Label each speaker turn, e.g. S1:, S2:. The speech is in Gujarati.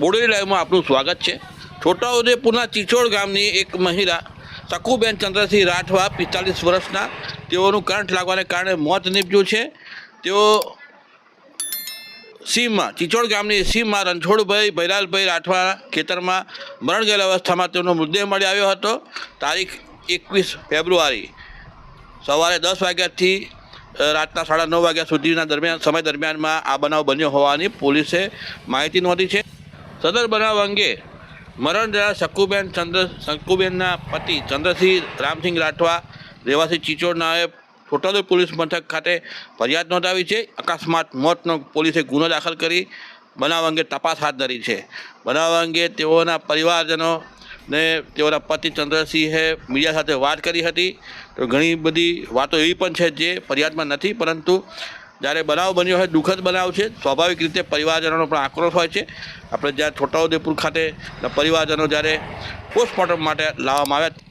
S1: બોડેલી લાઈવમાં આપનું સ્વાગત છે. છોટાઉદેપુરના ચિચોડ ગામની એક મહિલા શકુબેન ચંદ્રસિંહ રાઠવા પિસ્તાલીસ વર્ષના તેઓનું કરંટ લાગવાને કારણે મોત નીપજ્યું છે. તેઓ સીમમાં, ચિચોડ ગામની સીમમાં રણછોડભાઈ ભૈરાલભાઈ રાઠવા ખેતરમાં મરણ ગયેલા અવસ્થામાં તેમનો મૃતદેહ મળી આવ્યો હતો. તારીખ એકવીસ ફેબ્રુઆરી સવારે દસ વાગ્યાથી રાતના સાડા નવ વાગ્યા સુધીના દરમિયાન, સમય દરમિયાનમાં આ બનાવ બન્યો હોવાની પોલીસે માહિતી નોંધી છે. સદર બનાવ અંગે મરણ જયા શકુબેન ચંદ્ર, શકુબેનના પતિ ચંદ્રસિંહ રામસિંહ રાઠવા, રહેવાસી ચિચોડનાએ છોટાઉદેપુર પોલીસ મથક ખાતે ફરિયાદ નોંધાવી છે. અકસ્માત મોતનો પોલીસે ગુનો દાખલ કરી બનાવ અંગે તપાસ હાથ ધરી છે. બનાવ અંગે તેઓના પરિવારજનો ને તેઓના પતિ ચંદ્રસિંહે મીડિયા સાથે વાત કરી હતી. તો ઘણી બધી વાતો એવી પણ છે જે ફરિયાદમાં નથી, પરંતુ જ્યારે બનાવ બન્યો હોય, દુઃખદ બનાવ છે, સ્વાભાવિક રીતે પરિવારજનોનો પણ આક્રોશ હોય છે. આપણે જ્યારે છોટાઉદેપુર ખાતે પરિવારજનો જ્યારે પોસ્ટમોર્ટમ માટે લાવવામાં આવ્યા